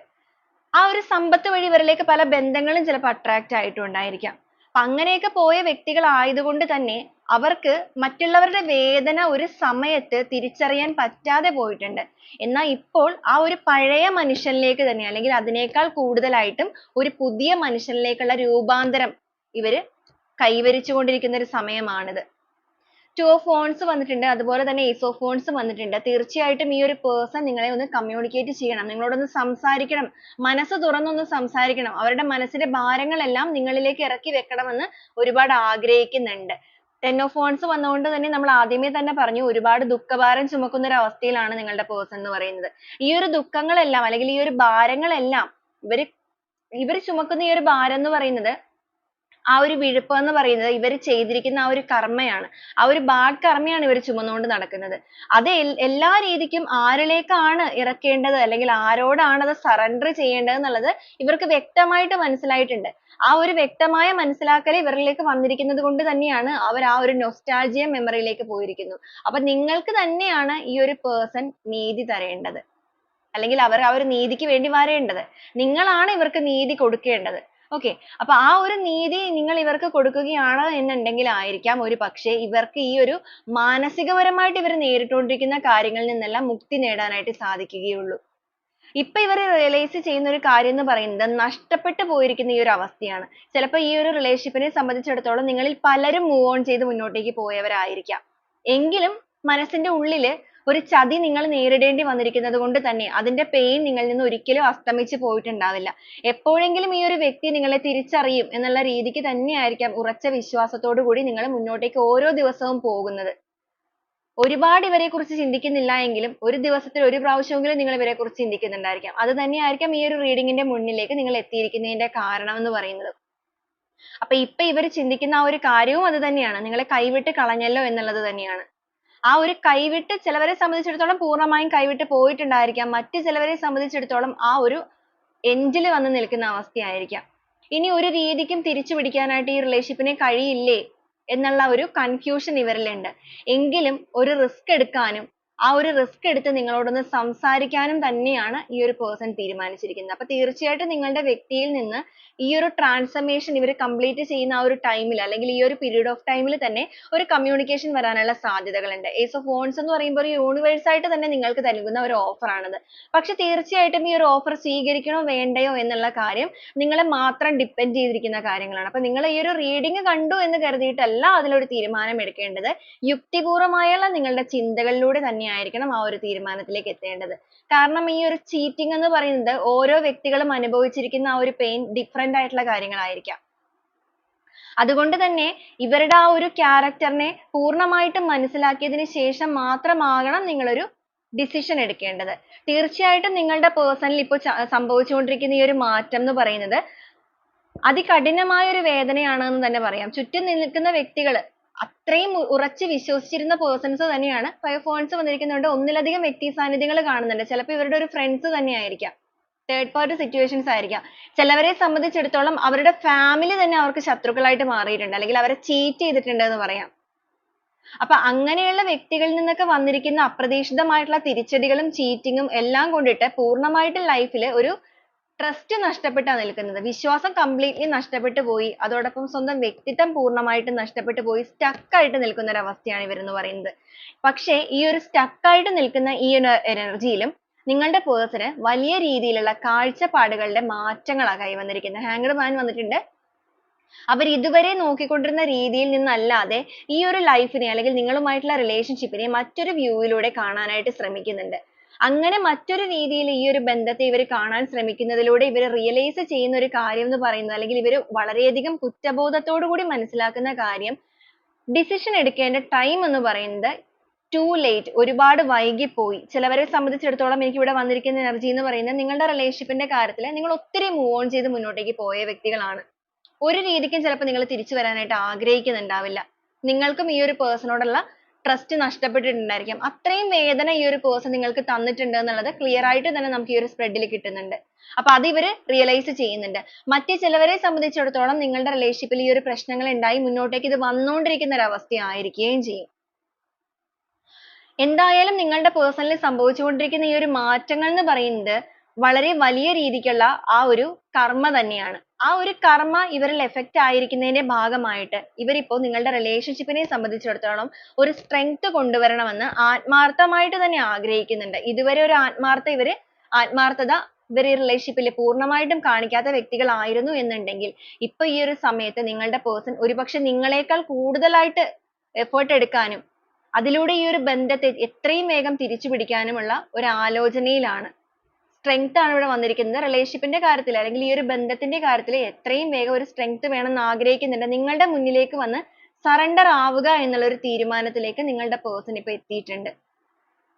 ആ ഒരു സമ്പത്ത് വഴി ഇവരിലേക്ക് പല ബന്ധങ്ങളും ചിലപ്പോൾ attract ആയിട്ടുണ്ടായിരിക്കാം. അപ്പൊ അങ്ങനെയൊക്കെ പോയ വ്യക്തികൾ ആയതുകൊണ്ട് തന്നെ അവർക്ക് മറ്റുള്ളവരുടെ വേദന ഒരു സമയത്ത് തിരിച്ചറിയാൻ പറ്റാതെ പോയിട്ടുണ്ട്. എന്നാൽ ഇപ്പോൾ ആ ഒരു പഴയ മനുഷ്യനിലേക്ക് തന്നെ അല്ലെങ്കിൽ അതിനേക്കാൾ കൂടുതലായിട്ടും ഒരു പുതിയ മനുഷ്യനിലേക്കുള്ള രൂപാന്തരം ഇവർ കൈവരിച്ചുകൊണ്ടിരിക്കുന്ന ഒരു സമയമാണിത്. Wands വന്നിട്ടുണ്ട്. അതുപോലെ തന്നെ wands വന്നിട്ടുണ്ട്. തീർച്ചയായിട്ടും ഈ ഒരു പേഴ്സൺ നിങ്ങളെ ഒന്ന് കമ്മ്യൂണിക്കേറ്റ് ചെയ്യണം. നിങ്ങളോടൊന്ന് സംസാരിക്കണം. മനസ്സ് തുറന്നൊന്ന് സംസാരിക്കണം. അവരുടെ മനസ്സിലെ ഭാരങ്ങളെല്ലാം നിങ്ങളിലേക്ക് ഇറക്കി വെക്കണമെന്ന് ഒരുപാട് ആഗ്രഹിക്കുന്നുണ്ട്. ടെൻ ഓഫ് ഫോൺസ് വന്നുകൊണ്ട് തന്നെ നമ്മൾ ആദ്യമേ തന്നെ പറഞ്ഞു ഒരുപാട് ദുഃഖഭാരം ചുമക്കുന്ന ഒരു അവസ്ഥയിലാണ് നിങ്ങളുടെ പേഴ്സൺ എന്ന് പറയുന്നത്. ഈ ഒരു ദുഃഖങ്ങളെല്ലാം അല്ലെങ്കിൽ ഈ ഒരു ഭാരങ്ങളെല്ലാം ഇവർ ഇവർ ചുമക്കുന്ന ഈ ഒരു ഭാരം എന്ന് പറയുന്നത് ആ ഒരു വിഴുപ്പ് എന്ന് പറയുന്നത് ഇവർ ചെയ്തിരിക്കുന്ന ആ ഒരു കർമ്മയാണ്. ആ ഒരു bad കർമ്മയാണ് ഇവർ ചുമന്നുകൊണ്ട് നടക്കുന്നത്. അത് എല്ലാ രീതിക്കും ആരിലേക്കാണ് ഇറക്കേണ്ടത്? അല്ലെങ്കിൽ ആരോടാണ് അത് surrender ചെയ്യേണ്ടത് എന്നുള്ളത് ഇവർക്ക് വ്യക്തമായിട്ട് മനസ്സിലായിട്ടുണ്ട്. ആ ഒരു വ്യക്തമായ മനസ്സിലാക്കൽ ഇവരിലേക്ക് വന്നിരിക്കുന്നത് കൊണ്ട് തന്നെയാണ് അവർ ആ ഒരു nostalgia memory യിലേക്ക് പോയിരിക്കുന്നു. അപ്പൊ നിങ്ങൾക്ക് തന്നെയാണ് ഈ ഒരു person നീതി തരേണ്ടത്. അല്ലെങ്കിൽ അവർ ആ ഒരു നീതിക്ക് വേണ്ടി വരേണ്ടത്. നിങ്ങളാണ് ഇവർക്ക് നീതി കൊടുക്കേണ്ടത്. Okay. അപ്പൊ ആ ഒരു നീതി നിങ്ങൾ ഇവർക്ക് കൊടുക്കുകയാണ് എന്നുണ്ടെങ്കിൽ ആയിരിക്കാം ഒരു പക്ഷേ ഇവർക്ക് ഈ ഒരു മാനസികപരമായിട്ട് ഇവർ നേരിട്ടുകൊണ്ടിരിക്കുന്ന കാര്യങ്ങളിൽ നിന്നെല്ലാം മുക്തി നേടാനായിട്ട് സാധിക്കുകയുള്ളൂ. ഇപ്പൊ ഇവർ realize ചെയ്യുന്ന ഒരു കാര്യം എന്ന് പറയുന്നത് നഷ്ടപ്പെട്ടു പോയിരിക്കുന്ന ഈ ഒരു അവസ്ഥയാണ്. ചിലപ്പോൾ ഈ ഒരു relationship നെ സംബന്ധിച്ചിടത്തോളം നിങ്ങളിൽ പലരും move on ചെയ്ത് മുന്നോട്ടേക്ക് പോയവരായിരിക്കാം. എങ്കിലും മനസ്സിന്റെ ഉള്ളിൽ ഒരു ചതി നിങ്ങൾ നേരിടേണ്ടി വന്നിരിക്കുന്നത് കൊണ്ട് തന്നെ അതിന്റെ pain നിങ്ങളിൽ നിന്ന് ഒരിക്കലും അസ്തമിച്ച് പോയിട്ടുണ്ടാവില്ല. എപ്പോഴെങ്കിലും ഈ ഒരു വ്യക്തി നിങ്ങളെ തിരിച്ചറിയും എന്നുള്ള രീതിക്ക് തന്നെയായിരിക്കാം ഉറച്ച വിശ്വാസത്തോടു കൂടി നിങ്ങൾ മുന്നോട്ടേക്ക് ഓരോ ദിവസവും പോകുന്നത്. ഒരുപാട് ഇവരെ കുറിച്ച് ചിന്തിക്കുന്നില്ല എങ്കിലും ഒരു ദിവസത്തിൽ ഒരു പ്രാവശ്യമെങ്കിലും നിങ്ങൾ ഇവരെ കുറിച്ച് ചിന്തിക്കുന്നുണ്ടായിരിക്കാം. അത് തന്നെയായിരിക്കാം ഈ ഒരു reading ന്റെ മുന്നിലേക്ക് നിങ്ങൾ എത്തിയിരിക്കുന്നതിന്റെ കാരണം എന്ന് പറയുന്നത്. അപ്പൊ ഇപ്പൊ ഇവർ ചിന്തിക്കുന്ന ആ ഒരു കാര്യവും അത് തന്നെയാണ്. നിങ്ങളെ കൈവിട്ട് കളഞ്ഞല്ലോ എന്നുള്ളത് തന്നെയാണ്. ആ ഒരു കൈവിട്ട് ചിലവരെ സംബന്ധിച്ചിടത്തോളം പൂർണമായും കൈവിട്ട് പോയിട്ടുണ്ടായിരിക്കാം. മറ്റു ചിലവരെ സംബന്ധിച്ചിടത്തോളം ആ ഒരു end ൽ വന്ന് നിൽക്കുന്ന അവസ്ഥയായിരിക്കാം. ഇനി ഒരു രീതിക്കും തിരിച്ചു പിടിക്കാനായിട്ട് ഈ relationship നെ കഴിയില്ലേ എന്നുള്ള ഒരു confusion ഇവരിലുണ്ട്. എങ്കിലും ഒരു risk എടുക്കാനും ആ ഒരു risk എടുത്ത് നിങ്ങളോടൊന്ന് സംസാരിക്കാനും തന്നെയാണ് ഈ ഒരു person തീരുമാനിച്ചിരിക്കുന്നത്. അപ്പൊ തീർച്ചയായിട്ടും നിങ്ങളുടെ വ്യക്തിയിൽ നിന്ന് ഈ ഒരു transformation ഇവർ complete ചെയ്യുന്ന ആ ഒരു time അല്ലെങ്കിൽ ഈ ഒരു period of time തന്നെ ഒരു communication വരാനുള്ള സാധ്യതകളുണ്ട്. Ace of wands എന്ന് പറയുമ്പോൾ ഒരു universe ആയിട്ട് തന്നെ നിങ്ങൾക്ക് നൽകുന്ന ഒരു offer ആണത്. പക്ഷെ തീർച്ചയായിട്ടും ഈ ഒരു offer സ്വീകരിക്കണോ വേണ്ടയോ എന്നുള്ള കാര്യം നിങ്ങളെ മാത്രം depend ചെയ്തിരിക്കുന്ന കാര്യങ്ങളാണ്. അപ്പൊ നിങ്ങൾ ഈ ഒരു reading കണ്ടു എന്ന് കരുതിയിട്ടല്ല അതിലൊരു തീരുമാനം എടുക്കേണ്ടത്. യുക്തിപൂർവമായുള്ള നിങ്ങളുടെ ചിന്തകളിലൂടെ തന്നെ തന്നെയായിരിക്കണം ആ ഒരു തീരുമാനത്തിലേക്ക് എത്തേണ്ടത്. കാരണം ഈ ഒരു cheating എന്ന് പറയുന്നത് ഓരോ വ്യക്തികളും അനുഭവിച്ചിരിക്കുന്ന ആ ഒരു pain different ആയിട്ടുള്ള കാര്യങ്ങളായിരിക്കാം. അതുകൊണ്ട് തന്നെ ഇവരുടെ ആ ഒരു ക്യാരക്ടറിനെ പൂർണമായിട്ടും മനസ്സിലാക്കിയതിന് ശേഷം മാത്രമാകണം ഒരു decision എടുക്കേണ്ടത്. തീർച്ചയായിട്ടും നിങ്ങളുടെ person ൽ ഇപ്പോൾ സംഭവിച്ചുകൊണ്ടിരിക്കുന്ന ഈ ഒരു മാറ്റം എന്ന് പറയുന്നത് അതികഠിനമായ ഒരു വേദനയാണ് എന്ന് തന്നെ പറയാം. ചുറ്റും നിൽക്കുന്ന വ്യക്തികൾ അത്രയും ഉറച്ച് വിശ്വസിച്ചിരുന്ന persons തന്നെയാണ് ഫയർഫോൺസ് of വന്നിരിക്കുന്നതുകൊണ്ട് ഒന്നിലധികം വ്യക്തി സാന്നിധ്യങ്ങൾ കാണുന്നുണ്ട്. ചിലപ്പോൾ ഇവരുടെ ഒരു ഫ്രണ്ട്സ് തന്നെ ആയിരിക്കാം third party situations ആയിരിക്കാം. ചിലവരെ സംബന്ധിച്ചിടത്തോളം അവരുടെ family തന്നെ അവർക്ക് ശത്രുക്കളായിട്ട് മാറിയിട്ടുണ്ട്. അല്ലെങ്കിൽ അവരെ cheat ചെയ്തിട്ടുണ്ട് എന്ന് പറയാം. അപ്പൊ അങ്ങനെയുള്ള വ്യക്തികളിൽ നിന്നൊക്കെ വന്നിരിക്കുന്ന അപ്രതീക്ഷിതമായിട്ടുള്ള തിരിച്ചടികളും cheating ഉം എല്ലാം കൊണ്ടിട്ട് പൂർണമായിട്ടും life ൽ ഒരു trust നഷ്ടപ്പെട്ടാ നിൽക്കുന്നത്. വിശ്വാസം completely നഷ്ടപ്പെട്ടു പോയി. അതോടൊപ്പം സ്വന്തം വ്യക്തിത്വം പൂർണമായിട്ടും നഷ്ടപ്പെട്ടു പോയി. stuck ആയിട്ട് നിൽക്കുന്ന ഒരു അവസ്ഥയാണ് ഇവരെന്ന് പറയുന്നത്. പക്ഷേ ഈ ഒരു stuck ആയിട്ട് നിൽക്കുന്ന ഈ ഒരു energy ലും നിങ്ങളുടെ person വലിയ രീതിയിലുള്ള കാഴ്ചപ്പാടുകളുടെ മാറ്റങ്ങളാ കൈവന്നിരിക്കുന്നത്. Hanged man വന്നിട്ടുണ്ട്. അവർ ഇതുവരെ നോക്കിക്കൊണ്ടിരുന്ന രീതിയിൽ നിന്നല്ലാതെ ഈ ഒരു life നെ അല്ലെങ്കിൽ നിങ്ങളുമായിട്ടുള്ള റിലേഷൻഷിപ്പിനെ മറ്റൊരു വ്യൂവിലൂടെ ലൂടെ കാണാനായിട്ട് ശ്രമിക്കുന്നുണ്ട്. അങ്ങനെ മറ്റൊരു രീതിയിൽ ഈ ഒരു ബന്ധത്തെ ഇവർ കാണാൻ ശ്രമിക്കുന്നതിലൂടെ ഇവർ റിയലൈസ് ചെയ്യുന്ന ഒരു കാര്യം എന്ന് പറയുന്നത് അല്ലെങ്കിൽ ഇവർ വളരെയധികം കുറ്റബോധത്തോടു കൂടി മനസ്സിലാക്കുന്ന കാര്യം ഡിസിഷൻ എടുക്കേണ്ട ടൈം എന്ന് പറയുന്നത് ടു ലേറ്റ് ഒരുപാട് വൈകിപ്പോയി. ചിലവരെ സംബന്ധിച്ചിടത്തോളം എനിക്ക് ഇവിടെ വന്നിരിക്കുന്ന എനർജി എന്ന് പറയുന്നത് നിങ്ങളുടെ റിലേഷൻഷിപ്പിന്റെ കാര്യത്തിൽ നിങ്ങൾ ഒത്തിരി മൂവ് ഓൺ ചെയ്ത് മുന്നോട്ടേക്ക് പോയ വ്യക്തികളാണ്. ഒരു രീതിക്കും ചിലപ്പോൾ നിങ്ങൾ തിരിച്ചു വരാനായിട്ട് ആഗ്രഹിക്കുന്നുണ്ടാവില്ല. നിങ്ങൾക്കും ഈ ഒരു പേഴ്സണോടുള്ള ട്രസ്റ്റ് നഷ്ടപ്പെട്ടിട്ടുണ്ടായിരിക്കാം. അത്രയും വേദന ഈ ഒരു പേഴ്സൺ നിങ്ങൾക്ക് തന്നിട്ടുണ്ട് എന്നുള്ളത് ക്ലിയർ ആയിട്ട് തന്നെ നമുക്ക് ഈ ഒരു സ്പ്രെഡിൽ കിട്ടുന്നുണ്ട്. അപ്പൊ അത് ഇവർ റിയലൈസ് ചെയ്യുന്നുണ്ട്. മറ്റ് ചിലവരെ സംബന്ധിച്ചിടത്തോളം നിങ്ങളുടെ റിലേഷൻഷിപ്പിൽ ഈ ഒരു പ്രശ്നങ്ങൾ ഉണ്ടായി മുന്നോട്ടേക്ക് ഇത് വന്നുകൊണ്ടിരിക്കുന്ന ഒരു അവസ്ഥയായിരിക്കുകയും ചെയ്യും. എന്തായാലും നിങ്ങളുടെ പേഴ്സണലിൽ സംഭവിച്ചുകൊണ്ടിരിക്കുന്ന ഈ ഒരു മാറ്റങ്ങൾ എന്ന് പറയുന്നത് വളരെ വലിയ രീതിക്കുള്ള ആ ഒരു കർമ്മ തന്നെയാണ്. ആ ഒരു കർമ്മ ഇവരിൽ എഫക്റ്റ് ആയിരിക്കുന്നതിന്റെ ഭാഗമായിട്ട് ഇവരിപ്പോ നിങ്ങളുടെ റിലേഷൻഷിപ്പിനെ സംബന്ധിച്ചിടത്തോളം ഒരു സ്ട്രെങ്ത് കൊണ്ടുവരണമെന്ന് ആത്മാർത്ഥമായിട്ട് തന്നെ ആഗ്രഹിക്കുന്നുണ്ട്. ഇതുവരെ ഒരു ആത്മാർത്ഥത ഇവർ ആത്മാർത്ഥത ഇവർ ഈ റിലേഷൻഷിപ്പിൽ പൂർണമായിട്ടും കാണിക്കാത്ത വ്യക്തികളായിരുന്നു എന്നുണ്ടെങ്കിൽ ഇപ്പൊ ഈ ഒരു സമയത്ത് നിങ്ങളുടെ പേഴ്സൺ ഒരുപക്ഷേ നിങ്ങളെക്കാൾ കൂടുതലായിട്ട് എഫേർട്ട് എടുക്കാനും അതിലൂടെ ഈ ഒരു ബന്ധത്തെ എത്രയും വേഗം തിരിച്ചു പിടിക്കാനുമുള്ള ഒരു ആലോചനയിലാണ്. സ്ട്രെങ്ത് ആണ് ഇവിടെ വന്നിരിക്കുന്നത്. റിലേഷൻഷിപ്പിന്റെ കാര്യത്തിൽ അല്ലെങ്കിൽ ഈ ഒരു ബന്ധത്തിന്റെ കാര്യത്തിൽ എത്രയും വേഗം ഒരു സ്ട്രെങ്ത് വേണമെന്ന് ആഗ്രഹിക്കുന്നുണ്ട്. നിങ്ങളുടെ മുന്നിലേക്ക് വന്ന് സറണ്ടർ ആവുക എന്നുള്ള ഒരു തീരുമാനത്തിലേക്ക് നിങ്ങളുടെ പേഴ്സൺ ഇപ്പോൾ എത്തിയിട്ടുണ്ട്.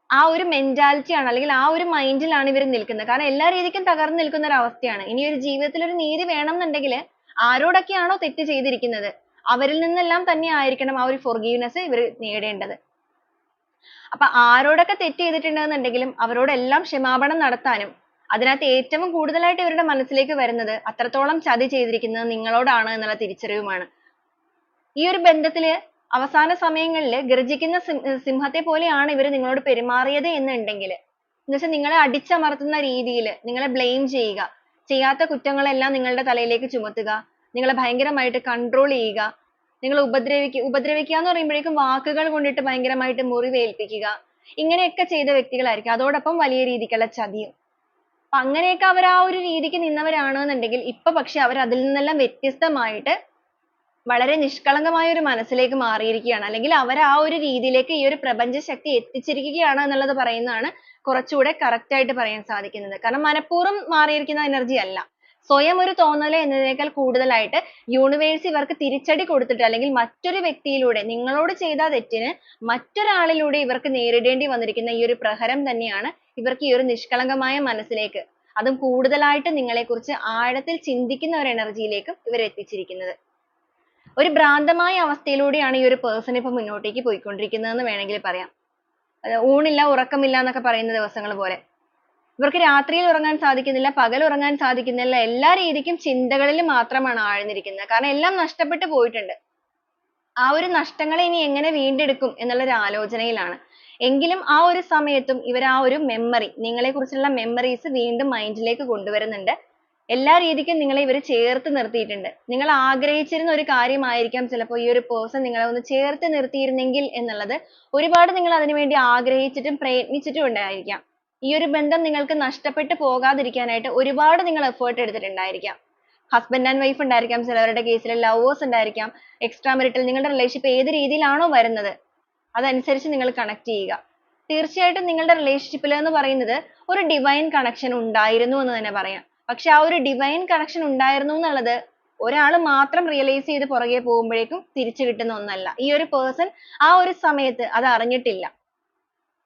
ആ ഒരു മെന്റാലിറ്റി ആണ് അല്ലെങ്കിൽ ആ ഒരു മൈൻഡിലാണ് ഇവർ നിൽക്കുന്നത്. കാരണം എല്ലാ രീതിക്കും തകർന്നു നിൽക്കുന്ന ഒരു അവസ്ഥയാണ്. ഇനി ഒരു ജീവിതത്തിൽ ഒരു നീതി വേണം എന്നുണ്ടെങ്കിൽ ആരോടൊക്കെയാണോ തെറ്റ് ചെയ്തിരിക്കുന്നത്? അവരിൽ നിന്നെല്ലാം തന്നെ ആയിരിക്കണം ആ ഒരു forgiveness ഇവർ നേടേണ്ടത്. അപ്പൊ ആരോടൊക്കെ തെറ്റ് ചെയ്തിട്ടുണ്ടെന്നുണ്ടെങ്കിലും അവരോടെല്ലാം ക്ഷമാപണം നടത്താനും അതിനകത്ത് ഏറ്റവും കൂടുതലായിട്ട് ഇവരുടെ മനസ്സിലേക്ക് വരുന്നത് അത്രത്തോളം ചതി ചെയ്തിരിക്കുന്നത് നിങ്ങളോടാണ് എന്നുള്ള തിരിച്ചറിവുമാണ്. ഈ ഒരു ബന്ധത്തിൽ അവസാന സമയങ്ങളിൽ ഗർജിക്കുന്ന സിംഹത്തെ പോലെയാണ് ഇവർ നിങ്ങളോട് പെരുമാറിയത് എന്നുണ്ടെങ്കിൽ എന്നുവെച്ചാൽ നിങ്ങളെ അടിച്ചമർത്തുന്ന രീതിയിൽ നിങ്ങളെ ബ്ലെയിം ചെയ്യുക. ചെയ്യാത്ത കുറ്റങ്ങളെല്ലാം നിങ്ങളുടെ തലയിലേക്ക് ചുമത്തുക. നിങ്ങളെ ഭയങ്കരമായിട്ട് കൺട്രോൾ ചെയ്യുക. നിങ്ങളെ ഉപദ്രവിക്കുക ഉപദ്രവിക്കുക എന്ന് പറയുമ്പോഴേക്കും വാക്കുകൾ കൊണ്ടിട്ട് ഭയങ്കരമായിട്ട് മുറിവേൽപ്പിക്കുക. ഇങ്ങനെയൊക്കെ ചെയ്ത വ്യക്തികളായിരിക്കും. അതോടൊപ്പം വലിയ രീതിക്കുള്ള ചതിയും. അപ്പൊ അങ്ങനെയൊക്കെ അവർ ആ ഒരു രീതിക്ക് നിന്നവരാണെന്നുണ്ടെങ്കിൽ ഇപ്പൊ പക്ഷെ അവർ അതിൽ നിന്നെല്ലാം വ്യത്യസ്തമായിട്ട് വളരെ നിഷ്കളങ്കമായ ഒരു മനസ്സിലേക്ക് മാറിയിരിക്കുകയാണ്. അല്ലെങ്കിൽ അവർ ആ ഒരു രീതിയിലേക്ക് ഈ ഒരു പ്രപഞ്ച ശക്തി എത്തിച്ചിരിക്കുകയാണ് എന്നുള്ളത് പറയുന്നതാണ് കുറച്ചുകൂടെ correct ആയിട്ട് പറയാൻ സാധിക്കുന്നത്. കാരണം മനഃപൂർവം മാറിയിരിക്കുന്ന എനർജി അല്ല. സ്വയം ഒരു തോന്നൽ എന്നതിനേക്കാൾ കൂടുതലായിട്ട് universe ഇവർക്ക് തിരിച്ചടി കൊടുത്തിട്ട് അല്ലെങ്കിൽ മറ്റൊരു വ്യക്തിയിലൂടെ നിങ്ങളോട് ചെയ്ത തെറ്റിന് മറ്റൊരാളിലൂടെ ഇവർക്ക് നേരിടേണ്ടി വന്നിരിക്കുന്ന ഈ ഒരു പ്രഹരം തന്നെയാണ് ഇവർക്ക് ഈ ഒരു നിഷ്കളങ്കമായ മനസ്സിലേക്ക് അതും കൂടുതലായിട്ട് നിങ്ങളെക്കുറിച്ച് ആഴത്തിൽ ചിന്തിക്കുന്ന ഒരു energy യിലേക്കും ഇവരെ എത്തിച്ചിരിക്കുന്നത്. ഒരു ഭ്രാന്തമായ അവസ്ഥയിലൂടെയാണ് ഈ ഒരു person ഇപ്പൊ മുന്നോട്ടേക്ക് പോയിക്കൊണ്ടിരിക്കുന്നത് എന്ന് വേണമെങ്കിൽ പറയാം. ഊണില്ല ഉറക്കമില്ല എന്നൊക്കെ പറയുന്ന ദിവസങ്ങൾ പോലെ. ഇവർക്ക് രാത്രിയിൽ ഉറങ്ങാൻ സാധിക്കുന്നില്ല പകൽ ഉറങ്ങാൻ സാധിക്കുന്നില്ല. എല്ലാ രീതിക്കും ചിന്തകളിൽ മാത്രമാണ് ആഴ്ന്നിരിക്കുന്നത്. കാരണം എല്ലാം നഷ്ടപ്പെട്ടു പോയിട്ടുണ്ട്. ആ ഒരു നഷ്ടങ്ങളെ ഇനി എങ്ങനെ വീണ്ടെടുക്കും എന്നുള്ള ഒരു ആലോചനയിലാണ്. എങ്കിലും ആ ഒരു സമയത്തും ഇവർ ആ ഒരു മെമ്മറി നിങ്ങളെ കുറിച്ചുള്ള മെമ്മറീസ് വീണ്ടും മൈൻഡിലേക്ക് കൊണ്ടുവരുന്നുണ്ട്. എല്ലാ രീതിക്കും നിങ്ങളെ ഇവർ ചേർത്ത് നിർത്തിയിട്ടുണ്ട്. നിങ്ങൾ ആഗ്രഹിച്ചിരുന്ന ഒരു കാര്യമായിരിക്കാം ചിലപ്പോൾ ഈ ഒരു പേഴ്സൺ നിങ്ങളെ ഒന്ന് ചേർത്ത് നിർത്തിയിരുന്നെങ്കിൽ എന്നുള്ളത് ഒരുപാട് നിങ്ങൾ അതിനുവേണ്ടി ആഗ്രഹിച്ചിട്ടും പ്രയത്നിച്ചിട്ടും ഉണ്ടായിരിക്കാം. ഈ ഒരു ബന്ധം നിങ്ങൾക്ക് നഷ്ടപ്പെട്ടു പോകാതിരിക്കാനായിട്ട് ഒരുപാട് നിങ്ങൾ effort എടുത്തിട്ടുണ്ടായിരിക്കാം. Husband and wife ഉണ്ടായിരിക്കാം ചിലവരുടെ case ൽ lovers ഉണ്ടായിരിക്കാം extra marital നിങ്ങളുടെ relationship ഏത് രീതിയിലാണോ വരുന്നത് അതനുസരിച്ച് നിങ്ങൾ connect ചെയ്യുക. തീർച്ചയായിട്ടും നിങ്ങളുടെ relationship ൽ എന്ന് പറയുന്നത് ഒരു divine connection ഉണ്ടായിരുന്നു എന്ന് തന്നെ പറയാം. പക്ഷെ ആ ഒരു divine connection ഉണ്ടായിരുന്നു എന്നുള്ളത് ഒരാൾ മാത്രം റിയലൈസ് ചെയ്ത് പുറകെ പോകുമ്പോഴേക്കും തിരിച്ചു കിട്ടുന്ന ഒന്നല്ല. ഈ ഒരു പേഴ്സൺ ആ ഒരു സമയത്ത് അത് അറിഞ്ഞിട്ടില്ല.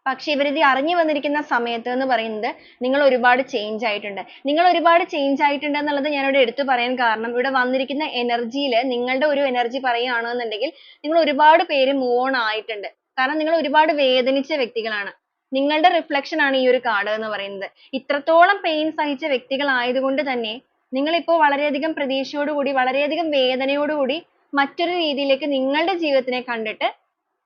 പക്ഷെ ഇവരിത് അറിഞ്ഞു വന്നിരിക്കുന്ന സമയത്ത് എന്ന് പറയുന്നത് നിങ്ങൾ ഒരുപാട് change ആയിട്ടുണ്ട്. നിങ്ങൾ ഒരുപാട് change ആയിട്ടുണ്ട് എന്നുള്ളത് ഞാൻ ഇവിടെ എടുത്തു പറയാൻ കാരണം ഇവിടെ വന്നിരിക്കുന്ന energy നിങ്ങളുടെ ഒരു energy പറയുകയാണെന്നുണ്ടെങ്കിൽ നിങ്ങൾ ഒരുപാട് പേര് move on ആയിട്ടുണ്ട്. കാരണം നിങ്ങൾ ഒരുപാട് വേദനിച്ച വ്യക്തികളാണ്. നിങ്ങളുടെ reflection ആണ് ഈ ഒരു card എന്ന് പറയുന്നത്. ഇത്രത്തോളം pain സഹിച്ച വ്യക്തികളായതുകൊണ്ട് തന്നെ നിങ്ങൾ ഇപ്പോൾ വളരെയധികം പ്രതീക്ഷയോടുകൂടി വളരെയധികം വേദനയോടുകൂടി മറ്റൊരു രീതിയിലേക്ക് നിങ്ങളുടെ ജീവിതത്തിനെ കണ്ടിട്ട്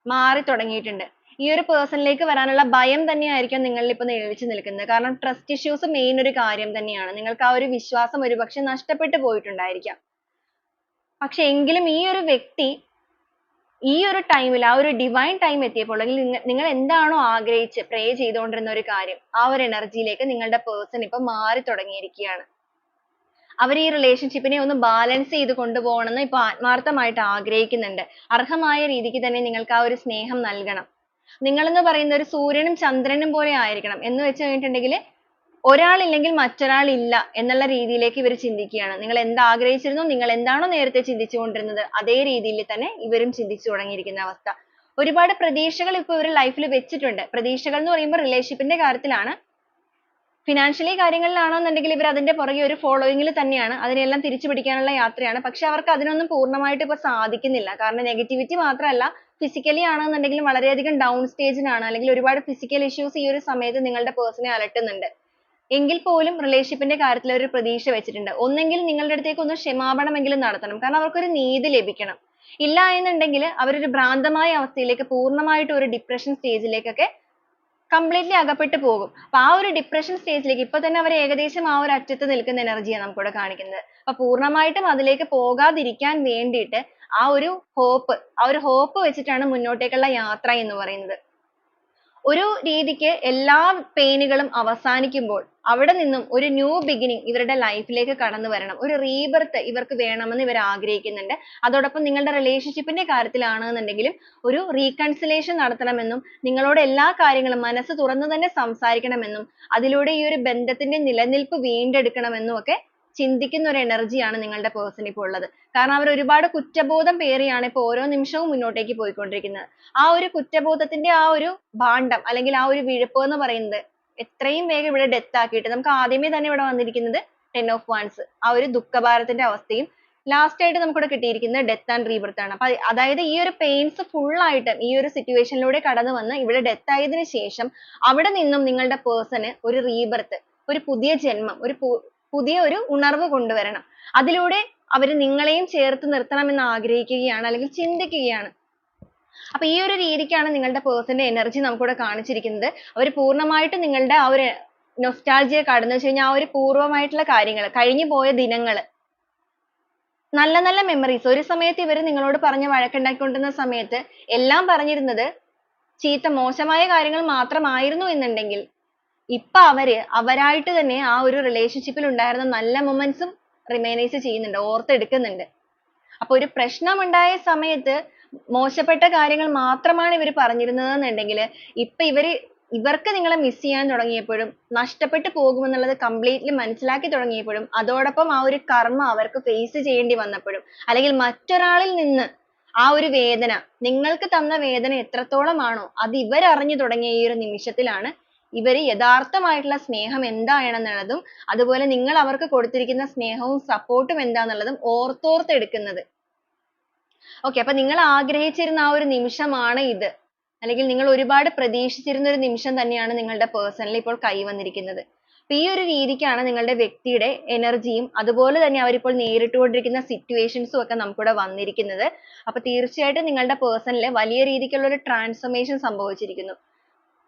മാറി തുടങ്ങിയിട്ടുണ്ട് ഈ ഒരു person ലേക്ക് വരാനുള്ള ഭയം തന്നെയായിരിക്കും നിങ്ങളിൽ ഇപ്പോൾ നിഴലിച്ചു നിൽക്കുന്നത്. കാരണം trust issues main ഒരു കാര്യം തന്നെയാണ്. നിങ്ങൾക്ക് ആ ഒരു വിശ്വാസം ഒരുപക്ഷെ നഷ്ടപ്പെട്ടു പോയിട്ടുണ്ടായിരിക്കാം. പക്ഷെ എങ്കിലും ഈ ഒരു വ്യക്തി ഈ ഒരു time ആ ഒരു divine time എത്തിയപ്പോൾ അല്ലെങ്കിൽ നിങ്ങൾ എന്താണോ ആഗ്രഹിച്ച് pray ചെയ്തുകൊണ്ടിരുന്ന ഒരു കാര്യം ആ ഒരു energy നിങ്ങളുടെ person ഇപ്പോൾ മാറി തുടങ്ങിയിരിക്കുകയാണ്. അവർ ഈ relationship നെ ഒന്ന് balance ചെയ്ത് കൊണ്ടുപോകണമെന്ന് ഇപ്പോൾ ആത്മാർത്ഥമായിട്ട് ആഗ്രഹിക്കുന്നുണ്ട്. അർഹമായ രീതിക്ക് തന്നെ നിങ്ങൾക്ക് ആ ഒരു സ്നേഹം നൽകണം. നിങ്ങൾ എന്ന് പറയുന്നത് ഒരു സൂര്യനും ചന്ദ്രനും പോലെ ആയിരിക്കണം എന്ന് വെച്ച് കഴിഞ്ഞിട്ടുണ്ടെങ്കിൽ ഒരാൾ ഇല്ലെങ്കിൽ മറ്റൊരാൾ ഇല്ല എന്നുള്ള രീതിയിലേക്ക് ഇവർ ചിന്തിക്കുകയാണ്. നിങ്ങൾ എന്ത് ആഗ്രഹിച്ചിരുന്നു നിങ്ങൾ എന്താണോ നേരത്തെ ചിന്തിച്ചുകൊണ്ടിരുന്നത് അതേ രീതിയിൽ തന്നെ ഇവരും ചിന്തിച്ചു തുടങ്ങിയിരിക്കുന്ന അവസ്ഥ. ഒരുപാട് പ്രതീക്ഷകൾ ഇപ്പൊ ഇവർ ലൈഫിൽ വെച്ചിട്ടുണ്ട്. പ്രതീക്ഷകൾ എന്ന് പറയുമ്പോൾ റിലേഷൻഷിപ്പിന്റെ കാര്യത്തിലാണ്. ഫിനാൻഷ്യലി കാര്യങ്ങളിലാണെന്നുണ്ടെങ്കിൽ ഇവർ അതിന്റെ പുറകെ ഒരു ഫോളോയിങ്ങിൽ തന്നെയാണ്. അതിനെല്ലാം തിരിച്ചു പിടിക്കാനുള്ള യാത്രയാണ്. പക്ഷേ അവർക്ക് അതിനൊന്നും പൂർണമായിട്ട് ഇപ്പൊ സാധിക്കുന്നില്ല. കാരണം നെഗറ്റിവിറ്റി മാത്രമല്ല ഫിസിക്കലി ആണെന്നുണ്ടെങ്കിലും വളരെയധികം ഡൗൺ സ്റ്റേജിലാണ് അല്ലെങ്കിൽ ഒരുപാട് ഫിസിക്കൽ ഇഷ്യൂസ് ഈ ഒരു സമയത്ത് നിങ്ങളുടെ പേഴ്സണെ അലട്ടുന്നുണ്ട്. എങ്കിൽ പോലും റിലേഷൻഷിപ്പിന്റെ കാര്യത്തിൽ ഒരു പ്രതീക്ഷ വെച്ചിട്ടുണ്ട്. ഒന്നെങ്കിൽ നിങ്ങളുടെ അടുത്തേക്ക് ഒന്ന് ക്ഷമാപണമെങ്കിലും നടത്തണം. കാരണം അവർക്കൊരു നീതി ലഭിക്കണം. ഇല്ല എന്നുണ്ടെങ്കിൽ അവരൊരു ഭ്രാന്തമായ അവസ്ഥയിലേക്ക് പൂർണമായിട്ട് ഒരു ഡിപ്രഷൻ സ്റ്റേജിലേക്കൊക്കെ കംപ്ലീറ്റ്ലി അകപ്പെട്ടു പോകും. അപ്പൊ ആ ഒരു ഡിപ്രഷൻ സ്റ്റേജിലേക്ക് ഇപ്പൊ തന്നെ അവർ ഏകദേശം ആ ഒരു അറ്റത്ത് നിൽക്കുന്ന എനർജിയാണ് നമുക്കിവിടെ കാണിക്കുന്നത്. അപ്പൊ പൂർണമായിട്ടും അതിലേക്ക് പോകാതിരിക്കാൻ വേണ്ടിയിട്ട് ആ ഒരു ഹോപ്പ് ആ ഒരു ഹോപ്പ് വെച്ചിട്ടാണ് മുന്നോട്ടേക്കുള്ള യാത്ര എന്ന് പറയുന്നത്. ഒരു രീതിക്ക് എല്ലാ പെയിനുകളും അവസാനിക്കുമ്പോൾ അവിടെ നിന്നും ഒരു ന്യൂ ബിഗിനിങ് ഇവരുടെ ലൈഫിലേക്ക് കടന്നു വരണം. ഒരു റീബർത്ത് ഇവർക്ക് വേണമെന്ന് ഇവർ ആഗ്രഹിക്കുന്നുണ്ട്. അതോടൊപ്പം നിങ്ങളുടെ റിലേഷൻഷിപ്പിന്റെ കാര്യത്തിലാണെന്നുണ്ടെങ്കിലും ഒരു റീകൺസിലേഷൻ നടത്തണമെന്നും നിങ്ങളോട് എല്ലാ കാര്യങ്ങളും മനസ്സ് തുറന്നു തന്നെ സംസാരിക്കണമെന്നും അതിലൂടെ ഈ ഒരു ബന്ധത്തിന്റെ നിലനിൽപ്പ് വീണ്ടെടുക്കണമെന്നും ഒക്കെ ചിന്തിക്കുന്ന ഒരു energy നിങ്ങളുടെ person ഇപ്പോൾ ഉള്ളത്. കാരണം അവർ ഒരുപാട് കുറ്റബോധം പേറിയാണ് ഇപ്പോൾ ഓരോ നിമിഷവും മുന്നോട്ടേക്ക് പോയിക്കൊണ്ടിരിക്കുന്നത്. ആ ഒരു കുറ്റബോധത്തിന്റെ ആ ഒരു ഭാണ്ഡം അല്ലെങ്കിൽ ആ ഒരു വിഴുപ്പ് എന്ന് പറയുന്നത് എത്രയും വേഗം ഇവിടെ death ആക്കിയിട്ട് നമുക്ക് ആദ്യമേ തന്നെ ഇവിടെ വന്നിരിക്കുന്നത് ten of wands. ആ ഒരു ദുഃഖഭാരത്തിന്റെ അവസ്ഥയും last ആയിട്ട് നമുക്ക് ഇവിടെ കിട്ടിയിരിക്കുന്നത് death and rebirth ആണ്. അപ്പൊ അതായത് ഈ ഒരു pains full ആയിട്ട് ഈ ഒരു situation ലൂടെ കടന്നു വന്ന് ഇവിടെ death ആയതിനു ശേഷം അവിടെ നിന്നും നിങ്ങളുടെ person ഒരു rebirth ഒരു പുതിയ ജന്മം ഒരു പുതിയ ഒരു ഉണർവ് കൊണ്ടുവരണം. അതിലൂടെ അവർ നിങ്ങളെയും ചേർത്ത് നിർത്തണമെന്ന് ആഗ്രഹിക്കുകയാണ് അല്ലെങ്കിൽ ചിന്തിക്കുകയാണ്. അപ്പൊ ഈ ഒരു രീതിക്കാണ് നിങ്ങളുടെ person ന്റെ energy നമുക്കിവിടെ കാണിച്ചിരിക്കുന്നത്. അവർ പൂർണമായിട്ടും നിങ്ങളുടെ ആ ഒരു nostalgia കടന്നു വെച്ച് കഴിഞ്ഞാൽ ആ ഒരു പൂർവമായിട്ടുള്ള കാര്യങ്ങൾ കഴിഞ്ഞു പോയ ദിനങ്ങൾ നല്ല നല്ല memories. ഒരു സമയത്ത് ഇവർ നിങ്ങളോട് പറഞ്ഞ് വഴക്കുണ്ടാക്കിക്കൊണ്ടിരുന്ന സമയത്ത് എല്ലാം പറഞ്ഞിരുന്നത് ചീത്ത മോശമായ കാര്യങ്ങൾ മാത്രമായിരുന്നു എന്നുണ്ടെങ്കിൽ ഇപ്പൊ അവർ അവരായിട്ട് തന്നെ ആ ഒരു relationship ൽ ഉണ്ടായിരുന്ന നല്ല moments ഉം reminisce ചെയ്യുന്നുണ്ട് ഓർത്തെടുക്കുന്നുണ്ട്. അപ്പൊ ഒരു പ്രശ്നം ഉണ്ടായ സമയത്ത് മോശപ്പെട്ട കാര്യങ്ങൾ മാത്രമാണ് ഇവർ പറഞ്ഞിരുന്നത് എന്നുണ്ടെങ്കിൽ ഇപ്പൊ ഇവർ ഇവർക്ക് നിങ്ങളെ miss ചെയ്യാൻ തുടങ്ങിയപ്പോഴും നഷ്ടപ്പെട്ടു പോകുമെന്നുള്ളത് completely മനസ്സിലാക്കി തുടങ്ങിയപ്പോഴും അതോടൊപ്പം ആ ഒരു കർമ്മ അവർക്ക് face ചെയ്യേണ്ടി വന്നപ്പോഴും അല്ലെങ്കിൽ മറ്റൊരാളിൽ നിന്ന് ആ ഒരു വേദന നിങ്ങൾക്ക് തന്ന വേദന എത്രത്തോളമാണോ അത് ഇവർ അറിഞ്ഞു തുടങ്ങിയ ഈ ഒരു നിമിഷത്തിലാണ് ഇവർ യഥാർത്ഥമായിട്ടുള്ള സ്നേഹം എന്താണെന്നുള്ളതും അതുപോലെ നിങ്ങൾ അവർക്ക് കൊടുത്തിരിക്കുന്ന സ്നേഹവും സപ്പോർട്ടും ഉം ഓർത്തോർത്ത് എടുക്കുന്നത്. Okay അപ്പോൾ നിങ്ങൾ ആഗ്രഹിച്ചിരുന്ന ആ ഒരു നിമിഷമാണ് ഇത്. അല്ലെങ്കിൽ നിങ്ങൾ ഒരുപാട് പ്രതീക്ഷിച്ചിരുന്ന ഒരു നിമിഷം തന്നെയാണ് നിങ്ങളുടെ ൽ ഇപ്പോൾ കൈവന്നിരിക്കുന്നത് അപ്പോൾ ഈ ഒരു രീതിക്കാണ് നിങ്ങളുടെ വ്യക്തിയുടെ എനർജിയും അതുപോലെ തന്നെ അവരിപ്പോൾ നേരിട്ടുകൊണ്ടിരിക്കുന്ന ഉം ഒക്കെ നമുക്കിവിടെ വന്നിരിക്കുന്നത്. അപ്പോൾ തീർച്ചയായിട്ടും നിങ്ങളുടെ person ൽ വലിയ രീതിക്കുള്ള ഒരു transformation സംഭവിച്ചിരിക്കുന്നു.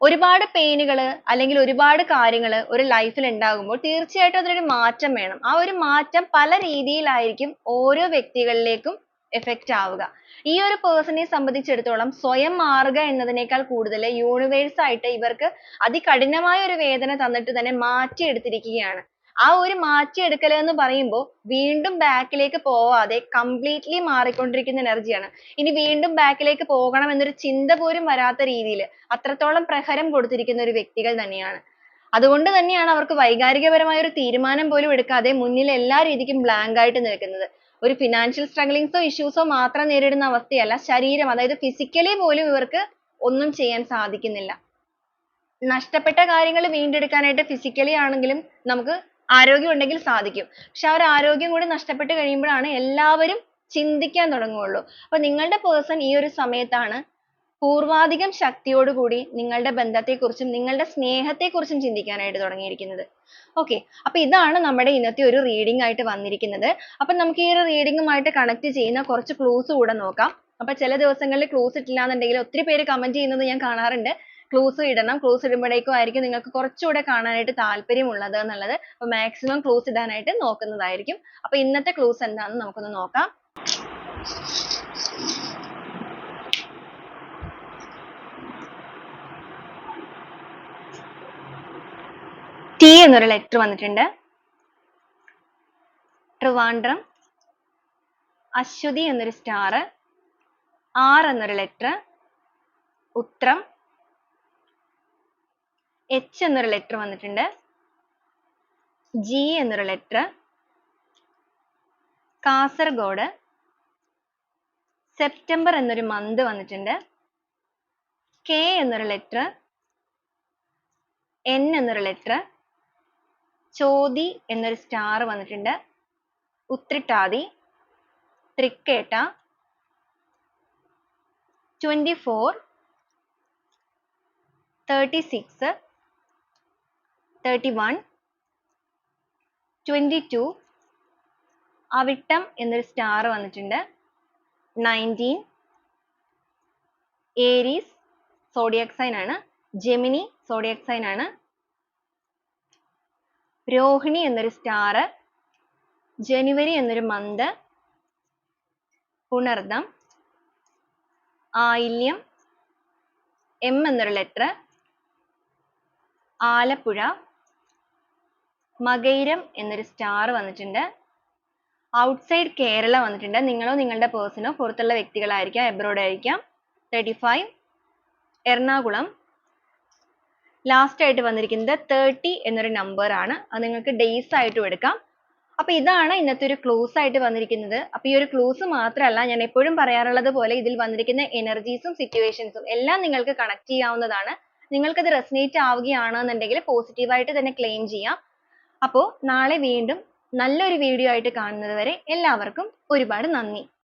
ഒരുപാട് pain കൾ അല്ലെങ്കിൽ ഒരുപാട് കാര്യങ്ങൾ ഒരു life ൽ ഉണ്ടാകുമ്പോൾ തീർച്ചയായിട്ടും അതിനൊരു മാറ്റം വേണം. ആ ഒരു മാറ്റം പല രീതിയിലായിരിക്കും ഓരോ വ്യക്തികളിലേക്കും effect ആവുക. ഈ ഒരു നെ സംബന്ധിച്ചിടത്തോളം സ്വയം മാറുക എന്നതിനേക്കാൾ കൂടുതൽ യൂണിവേഴ്സ് ആയിട്ട് ഇവർക്ക് അതികഠിനമായ ഒരു വേദന തന്നിട്ട് തന്നെ മാറ്റിയെടുത്തിരിക്കുകയാണ്. ആ ഒരു മാറ്റിയെടുക്കൽ എന്ന് പറയുമ്പോൾ വീണ്ടും back ലേക്ക് പോവാതെ completely മാറിക്കൊണ്ടിരിക്കുന്ന energy ആണ് ഇനി വീണ്ടും back ലേക്ക് പോകണം എന്നൊരു ചിന്ത പോലും വരാത്ത രീതിയിൽ അത്രത്തോളം പ്രഹരം കൊടുത്തിരിക്കുന്ന ഒരു വ്യക്തികൾ തന്നെയാണ്. അതുകൊണ്ട് തന്നെയാണ് അവർക്ക് വൈകാരികപരമായ ഒരു തീരുമാനം പോലും എടുക്കാതെ മുന്നിൽ എല്ലാ രീതിക്കും blank ആയിട്ട് നിൽക്കുന്നത്. ഒരു financial strugglings ഓ issues മാത്രം നേരിടുന്ന അവസ്ഥയല്ല ശരീരം. അതായത് physically പോലും ഇവർക്ക് ഒന്നും ചെയ്യാൻ സാധിക്കുന്നില്ല. നഷ്ടപ്പെട്ട കാര്യങ്ങൾ വീണ്ടെടുക്കാനായിട്ട് physically ആണെങ്കിലും നമുക്ക് ആരോഗ്യം ഉണ്ടെങ്കിൽ സാധിക്കും. പക്ഷെ ആ ഒരു ആരോഗ്യം കൂടി നഷ്ടപ്പെട്ടു കഴിയുമ്പോഴാണ് എല്ലാവരും ചിന്തിക്കാൻ തുടങ്ങുകയുള്ളൂ. അപ്പൊ നിങ്ങളുടെ person ഈ ഒരു സമയത്താണ് പൂർവാധികം ശക്തിയോടുകൂടി നിങ്ങളുടെ ബന്ധത്തെക്കുറിച്ചും നിങ്ങളുടെ സ്നേഹത്തെക്കുറിച്ചും ചിന്തിക്കാനായിട്ട് തുടങ്ങിയിരിക്കുന്നത്. okay അപ്പൊ ഇതാണ് നമ്മുടെ ഇന്നത്തെ ഒരു reading ആയിട്ട് വന്നിരിക്കുന്നത്. അപ്പൊ നമുക്ക് ഈ ഒരു reading ഉമായിട്ട് connect ചെയ്യുന്ന കുറച്ച് clues കൂടെ നോക്കാം. അപ്പൊ ചില ദിവസങ്ങളിൽ clues ഇട്ടില്ല എന്നുണ്ടെങ്കിൽ ഒത്തിരി പേര് comment ചെയ്യുന്നത് ഞാൻ കാണാറുണ്ട്. Clues ഇടണം. clues ഇടുമ്പോഴേക്കും ആയിരിക്കും നിങ്ങൾക്ക് കുറച്ചുകൂടെ കാണാനായിട്ട് താല്പര്യമുള്ളത് എന്നുള്ളത്. അപ്പോൾ മാക്സിമം clues ഇടാനായിട്ട് നോക്കുന്നതായിരിക്കും. അപ്പോൾ ഇന്നത്തെ clues എന്താണെന്ന് നമുക്കൊന്ന് നോക്കാം. ടി എന്നൊരു ലെറ്റർ വന്നിട്ടുണ്ട്. ട്രിവാൻഡ്രം. അശ്വതി എന്നൊരു star. ആർ എന്നൊരു ലെറ്റർ ഉത്രം. H എന്നൊരു ലെറ്റർ വന്നിട്ടുണ്ട്. G എന്നൊരു ലെറ്റർ കാസർഗോഡ്. സെപ്റ്റംബർ എന്നൊരു മന്ത് വന്നിട്ടുണ്ട്. കെ എന്നൊരു ലെറ്റർ എൻ എന്നൊരു ലെറ്റർ ചോതി എന്നൊരു സ്റ്റാർ വന്നിട്ടുണ്ട്. Uthrittathi. Thrikketta. Twenty four thirty six thirty one twenty two Avittam എന്നൊരു സ്റ്റാർ വന്നിട്ടുണ്ട്. നയന്റീൻ ഏരീസ് സോഡിയക് സൈൻ ആണ്. ജെമിനി സോഡിയക് സൈൻ ആണ്. രോഹിണി എന്നൊരു സ്റ്റാർ ജനുവരി എന്നൊരു മന്ത് പുണർദം ആയില്യം എം എന്നൊരു ലെറ്റർ ആലപ്പുഴ മകൈരം എന്നൊരു സ്റ്റാർ വന്നിട്ടുണ്ട്. ഔട്ട്സൈഡ് കേരള വന്നിട്ടുണ്ട്. നിങ്ങളോ നിങ്ങളുടെ പേഴ്സണോ പുറത്തുള്ള വ്യക്തികളായിരിക്കാം എബ്രോഡ് ആയിരിക്കാം. Thirty five Ernakulam. ലാസ്റ്റ് ആയിട്ട് വന്നിരിക്കുന്നത് തേർട്ടി എന്നൊരു നമ്പർ ആണ്. അത് നിങ്ങൾക്ക് ഡേയ്സ് ആയിട്ടും എടുക്കാം. അപ്പൊ ഇതാണ് ഇന്നത്തെ ഒരു ക്ലൂസ് ആയിട്ട് വന്നിരിക്കുന്നത്. അപ്പൊ ഈ ഒരു ക്ലൂസ് മാത്രമല്ല ഞാൻ എപ്പോഴും പറയാറുള്ളത് പോലെ ഇതിൽ വന്നിരിക്കുന്ന എനർജീസും സിറ്റുവേഷൻസും എല്ലാം നിങ്ങൾക്ക് കണക്ട് ചെയ്യാവുന്നതാണ്. നിങ്ങൾക്കത് റെസിനേറ്റ് ആവുകയാണെന്നുണ്ടെങ്കിൽ പോസിറ്റീവ് ആയിട്ട് തന്നെ ക്ലെയിം ചെയ്യാം. അപ്പോൾ നാളെ വീണ്ടും നല്ലൊരു വീഡിയോ ആയിട്ട് കാണുന്നത് വരെ എല്ലാവർക്കും ഒരുപാട് നന്ദി.